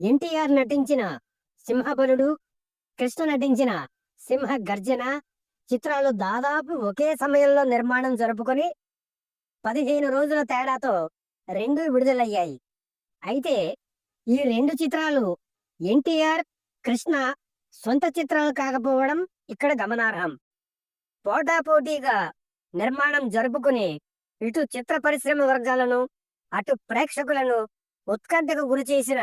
ఎన్టీఆర్ నటించిన సింహబలుడు కృష్ణ నటించిన సింహ గర్జన చిత్రాలు దాదాపు ఒకే సమయంలో నిర్మాణం జరుపుకొని పదిహేను రోజుల తేడాతో రెండు విడుదలయ్యాయి. అయితే ఈ రెండు చిత్రాలు ఎన్టీఆర్ కృష్ణ సొంత చిత్రాలు కాకపోవడం ఇక్కడ గమనార్హం. పోటాపోటీగా నిర్మాణం జరుపుకుని ఇటు చిత్ర పరిశ్రమ వర్గాలను అటు ప్రేక్షకులను ఉత్కంఠకు గురిచేసిన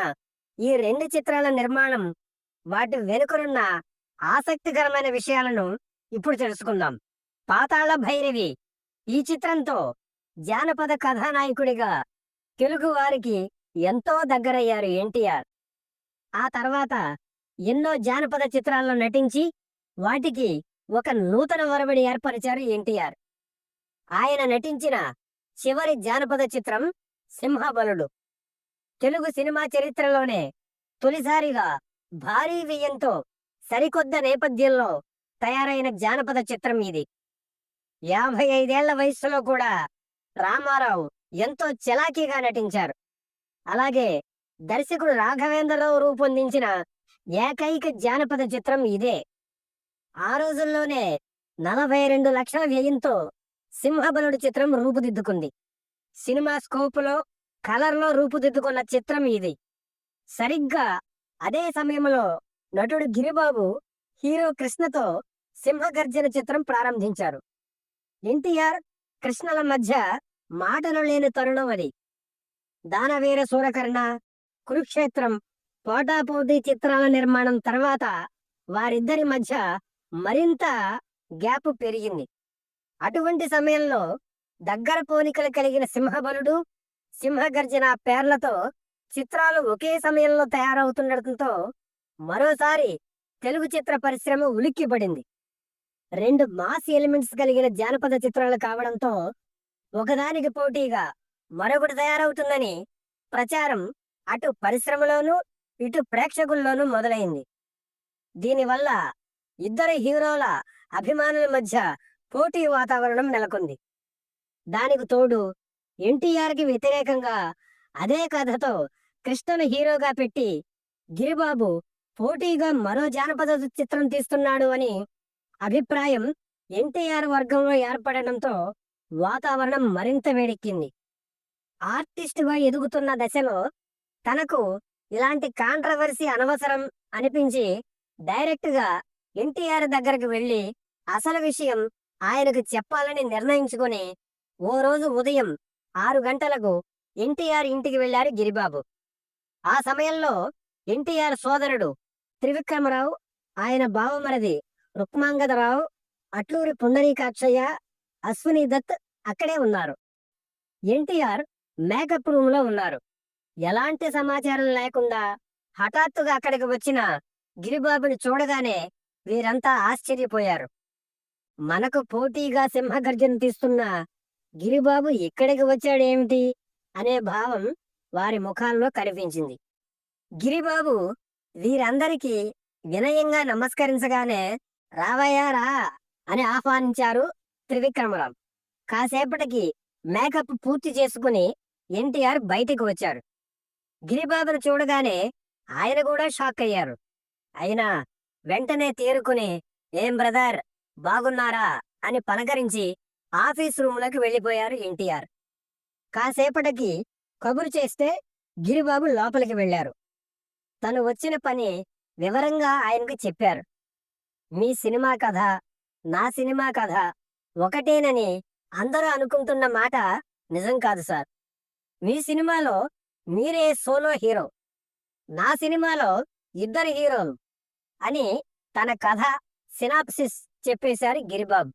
ఈ రెండు చిత్రాల నిర్మాణం వాటి వెనుకనున్న ఆసక్తికరమైన విషయాలను ఇప్పుడు తెలుసుకుందాం. పాతాళ భైరవి ఈ చిత్రంతో జానపద కథానాయకుడిగా తెలుగు వారికి ఎంతో దగ్గరయ్యారు ఎన్టీఆర్. ఆ తర్వాత ఎన్నో జానపద చిత్రాల్లో నటించి వాటికి ఒక నూతన ఒరబడి ఏర్పరిచారు ఎన్టీఆర్. ఆయన నటించిన చివరి జానపద చిత్రం సింహబలుడు. తెలుగు సినిమా చరిత్రలోనే తొలిసారిగా భారీ వ్యయంతో సరికొత్త నేపథ్యంలో తయారైన జానపద చిత్రం ఇది. యాభై ఐదేళ్ళ వయస్సులో కూడా రామారావు ఎంతో చలాకీగా నటించారు. అలాగే దర్శకుడు రాఘవేంద్రరావు రూపొందించిన ఏకైక జానపద చిత్రం ఇదే. ఆ రోజుల్లోనే నలభై రెండు లక్షల వ్యయంతో సింహబలుడు చిత్రం రూపుదిద్దుకుంది. సినిమా స్కోపులో కలర్లో రూపుదిద్దుకున్న చిత్రం ఇది. సరిగ్గా అదే సమయంలో నటుడు గిరిబాబు హీరో కృష్ణతో సింహగర్జన చిత్రం ప్రారంభించారు. ఎన్టీఆర్ కృష్ణల మధ్య మాటలు లేని తరుణం అది. దానవీర సూరకర్ణ కురుక్షేత్రం పోటాపోటీ చిత్రాల నిర్మాణం తర్వాత వారిద్దరి మధ్య మరింత గ్యాప్ పెరిగింది. అటువంటి సమయంలో దగ్గర పోలికలు కలిగిన సింహబలుడు సింహగర్జన పేర్లతో చిత్రాలు ఒకే సమయంలో తయారవుతుండటంతో మరోసారి తెలుగు చిత్ర పరిశ్రమ ఉలిక్కిపడింది. రెండు మాస్ ఎలిమెంట్స్ కలిగిన జానపద చిత్రాలు కావడంతో ఒకదానికి పోటీగా మరొకటి తయారవుతుందని ప్రచారం అటు పరిశ్రమలోనూ ఇటు ప్రేక్షకుల్లోనూ మొదలైంది. దీనివల్ల ఇద్దరు హీరోల అభిమానుల మధ్య పోటీ వాతావరణం నెలకొంది. దానికి తోడు ఎన్టీఆర్కి వ్యతిరేకంగా అదే కథతో కృష్ణను హీరోగా పెట్టి గిరిబాబు పోటీగా మరో జానపద చిత్రం తీస్తున్నాడు అని అభిప్రాయం ఎన్టీఆర్ వర్గంలో ఏర్పడడంతో వాతావరణం మరింత వేడెక్కింది. ఆర్టిస్టుగా ఎదుగుతున్న దశలో తనకు ఇలాంటి కాంట్రవర్సీ అనవసరం అనిపించి డైరెక్ట్గా ఎన్టీఆర్ దగ్గరకు వెళ్ళి అసలు విషయం ఆయనకు చెప్పాలని నిర్ణయించుకుని ఓ రోజు ఉదయం ఆరు గంటలకు ఎన్టీఆర్ ఇంటికి వెళ్ళారు గిరిబాబు. ఆ సమయంలో ఎన్టీఆర్ సోదరుడు త్రివిక్రమరావు ఆయన బావమరిది రుక్మాంగదరావు అట్లూరి పుండరీకాక్షయ్య అశ్విని దత్ అక్కడే ఉన్నారు. ఎన్టీఆర్ మేకప్ రూమ్లో ఉన్నారు. ఎలాంటి సమాచారం లేకుండా హఠాత్తుగా అక్కడికి వచ్చిన గిరిబాబుని చూడగానే వీరంతా ఆశ్చర్యపోయారు. మనకు పోటీగా సింహగర్జన తీస్తున్న గిరిబాబు ఇక్కడికి వచ్చాడేమిటి? అనే భావం వారి ముఖాల్లో కనిపించింది. గిరిబాబు వీరందరికీ వినయంగా నమస్కరించగానే రావయ్యా రా అని ఆహ్వానించారు త్రివిక్రమరావు. కాసేపటికి మేకప్ పూర్తి చేసుకుని ఎన్టీఆర్ బయటికి వచ్చారు. గిరిబాబును చూడగానే ఆయన కూడా షాక్ అయ్యారు. అయినా వెంటనే తేరుకుని ఏం బ్రదర్ బాగున్నారా? అని పలకరించి ఆఫీస్ రూములోకి వెళ్ళిపోయారు ఎన్టీఆర్. కాసేపటికి కబురు చేస్తే గిరిబాబు లోపలికి వెళ్ళారు తను వచ్చిన పని వివరంగా ఆయనకు చెప్పారు. మీ సినిమా కథ నా సినిమా కథ ఒకటేనని అందరూ అనుకుంటున్న మాట నిజం కాదు సార్. మీ సినిమాలో మీరే సోలో హీరో నా సినిమాలో ఇద్దరు హీరోలు అని తన కథ సినాప్సిస్ చెప్పేశారు గిరిబాబు.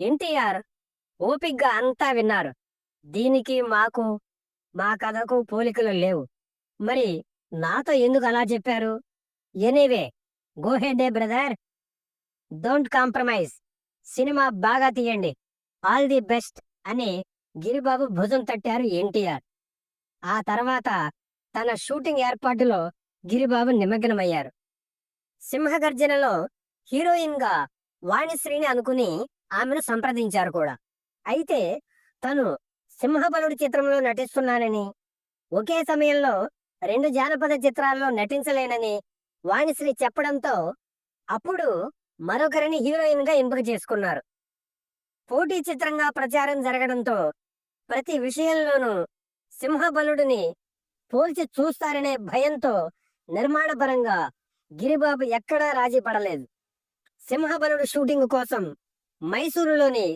ఎన్టీఆర్ ఓపిగ్గా అంతా విన్నారు. దీనికి మాకు మా కథకు పోలికలు లేవు. మరి నాతో ఎందుకు అలా చెప్పారు? Anyway go ahead brother. Don't compromise. Cinema బాగా తీయండి. ఆల్ ది బెస్ట్ అని గిరిబాబు భుజం తట్టారు ఎన్టీఆర్. ఆ తర్వాత తన షూటింగ్ ఏర్పాటులో గిరిబాబు నిమగ్నమయ్యారు. సింహగర్జనలో హీరోయిన్గా వాణిశ్రీని అనుకుని ఆమెను సంప్రదించారు కూడా. అయితే తను సింహబలుడి చిత్రంలో నటిస్తున్నానని ఒకే సమయంలో రెండు జానపద చిత్రాల్లో నటించలేనని వాణిశ్రీ చెప్పడంతో అప్పుడు మరొకరిని హీరోయిన్గా ఎంపిక చేసుకున్నారు. పోటీ చిత్రంగా ప్రచారం జరగడంతో ప్రతి విషయంలోనూ సింహబలుడిని పోల్చి చూస్తారనే భయంతో నిర్మాణపరంగా గిరిబాబు ఎక్కడా రాజీ పడలేదు. సింహబలుడు షూటింగ్ కోసం మైసూరులోని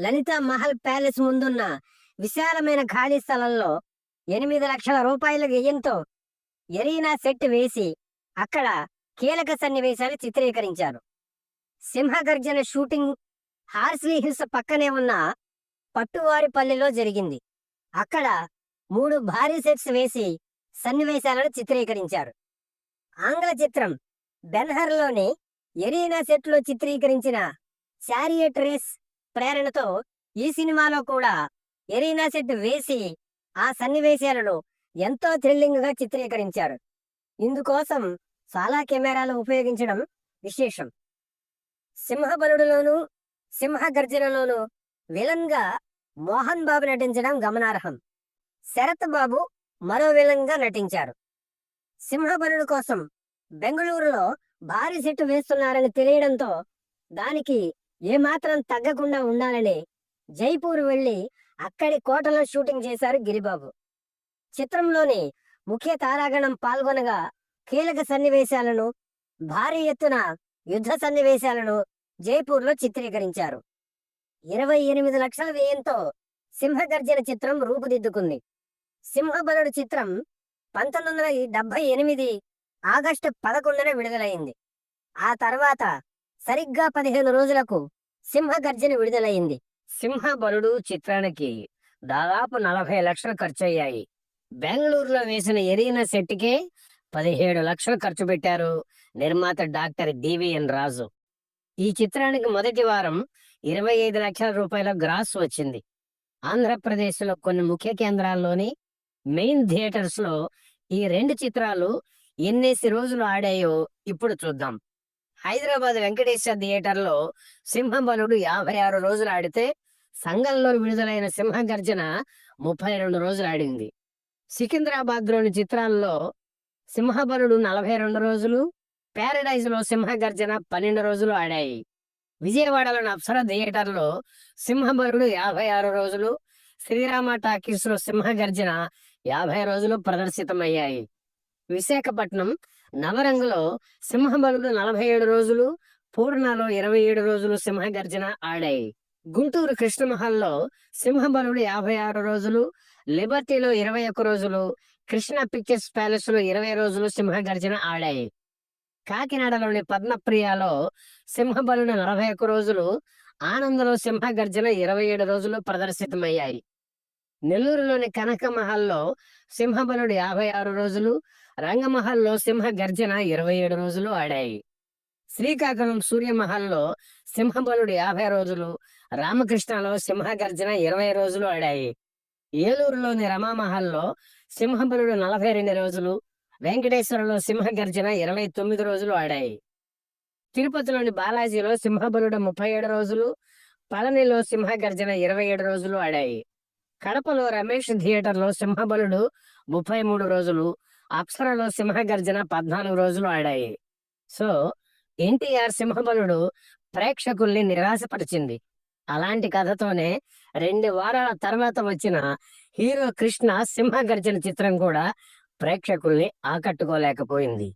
లలితా మహల్ ప్యాలెస్ ముందున్న విశాలమైన ఖాళీ స్థలంలో ఎనిమిది లక్షల రూపాయల వ్యయంతో ఎరీనా సెట్ వేసి అక్కడ కీలక సన్నివేశాలు చిత్రీకరించారు. సింహగర్జన షూటింగ్ హార్స్లీ హిల్స్ పక్కనే ఉన్న పట్టువారిపల్లిలో జరిగింది. అక్కడ మూడు భారీ సెట్స్ వేసి సన్నివేశాలను చిత్రీకరించారు. ఆంగ్ల చిత్రం బెన్హర్లోని ఎరీనా సెట్లో చిత్రీకరించిన శారియట్ రేస్ ప్రేరణతో ఈ సినిమాలో కూడా ఎరీనా సెట్ వేసి ఆ సన్నివేశాలను ఎంతో థ్రిల్లింగ్గా చిత్రీకరించారు. ఇందుకోసం చాలా కెమెరాలు ఉపయోగించడం విశేషం. సింహబలుడులోను సింహగర్జనలోను విలన్గా మోహన్ బాబు నటించడం గమనార్హం. శరత్ బాబు మరో విలన్గా నటించారు. సింహబలుడు కోసం బెంగళూరులో భారీ సెట్ వేస్తున్నారని తెలియడంతో దానికి ఏమాత్రం తగ్గకుండా ఉండాలని జైపూర్ వెళ్ళి అక్కడి కోటలో షూటింగ్ చేశారు గిరిబాబు. చిత్రంలోని ముఖ్య తారాగణం పాల్గొనగా కీలక సన్నివేశాలను భారీ ఎత్తున యుద్ధ సన్నివేశాలను జైపూర్లో చిత్రీకరించారు. ఇరవై ఎనిమిది లక్షల వ్యయంతో సింహగర్జన చిత్రం రూపుదిద్దుకుంది. సింహబలుడు చిత్రం పంతొమ్మిది వందల డెబ్బై ఎనిమిది ఆగస్టు పదకొండున విడుదలైంది. ఆ తర్వాత సరిగ్గా పదిహేను రోజులకు సింహగర్జన విడుదలైంది. సింహబలుడు చిత్రానికి దాదాపు నలభై లక్షలు ఖర్చయ్యాయి. బెంగళూరులో వేసిన ఎరీనా సెట్కే పదిహేడు లక్షలు ఖర్చు పెట్టారు నిర్మాత డాక్టర్ డివిఎన్ రాజు. ఈ చిత్రానికి మొదటి వారం ఇరవై ఐదు లక్షల రూపాయల గ్రాస్ వచ్చింది. ఆంధ్రప్రదేశ్లో కొన్ని ముఖ్య కేంద్రాల్లోని మెయిన్ థియేటర్స్లో ఈ రెండు చిత్రాలు ఎన్నేసి రోజులు ఆడాయో ఇప్పుడు చూద్దాం. హైదరాబాద్ వెంకటేశ్వర థియేటర్లో సింహబలుడు యాభై ఆరు రోజులు ఆడితే సంఘంలో విడుదలైన సింహగర్జన ముప్పై రెండు రోజులు ఆడింది. సికింద్రాబాద్లోని చిత్రాల్లో సింహబలుడు నలభై రెండు రోజులు ప్యారడైజ్లో సింహగర్జన పన్నెండు రోజులు ఆడాయి. విజయవాడలోని అప్సర థియేటర్లో సింహబలుడు యాభై ఆరు రోజులు శ్రీరామ టాకీస్లో సింహగర్జన యాభై రోజులు ప్రదర్శితమయ్యాయి. విశాఖపట్నం నవరంగలో సింహబలుడు నలభై ఏడు రోజులు పూర్ణలో ఇరవై ఏడు రోజులు సింహగర్జన ఆడాయి. గుంటూరు కృష్ణమహల్లో సింహబలుడు యాభై ఆరు రోజులు లిబర్టీలో ఇరవై ఒక్క రోజులు కృష్ణ పిక్చర్స్ ప్యాలెస్లో ఇరవై రోజులు సింహగర్జన ఆడాయి. కాకినాడలోని పద్మప్రియాలో సింహబలుడు నలభై ఒక్క రోజులు ఆనందలో సింహగర్జన ఇరవై ఏడు రోజులు ప్రదర్శితమయ్యాయి. నెల్లూరులోని కనక మహల్లో సింహబలుడు యాభై ఆరు రోజులు రంగమహల్లో సింహ గర్జన ఇరవై ఏడు రోజులు ఆడాయి. శ్రీకాకుళం సూర్యమహల్లో సింహబలుడు యాభై రోజులు రామకృష్ణలో సింహ గర్జన ఇరవై రోజులు ఆడాయి. ఏలూరులోని రమామహల్లో సింహబలుడు నలభై రెండు రోజులు వెంకటేశ్వరంలో సింహ గర్జన ఇరవై తొమ్మిది రోజులు ఆడాయి. తిరుపతిలోని బాలాజీలో సింహబలుడు ముప్పై ఏడు రోజులు పళనిలో సింహ గర్జన ఇరవై ఏడు రోజులు ఆడాయి. కడపలో రమేష్ థియేటర్లో సింహబలుడు ముప్పై మూడు రోజులు అప్సరలో సింహగర్జన పద్నాలుగు రోజులు ఆడాయి. సో ఎన్టీఆర్ సింహబలుడు ప్రేక్షకుల్ని నిరాశపరిచింది. అలాంటి కథతోనే రెండు వారాల తర్వాత వచ్చిన హీరో కృష్ణ సింహగర్జన చిత్రం కూడా ప్రేక్షకుల్ని ఆకట్టుకోలేకపోయింది.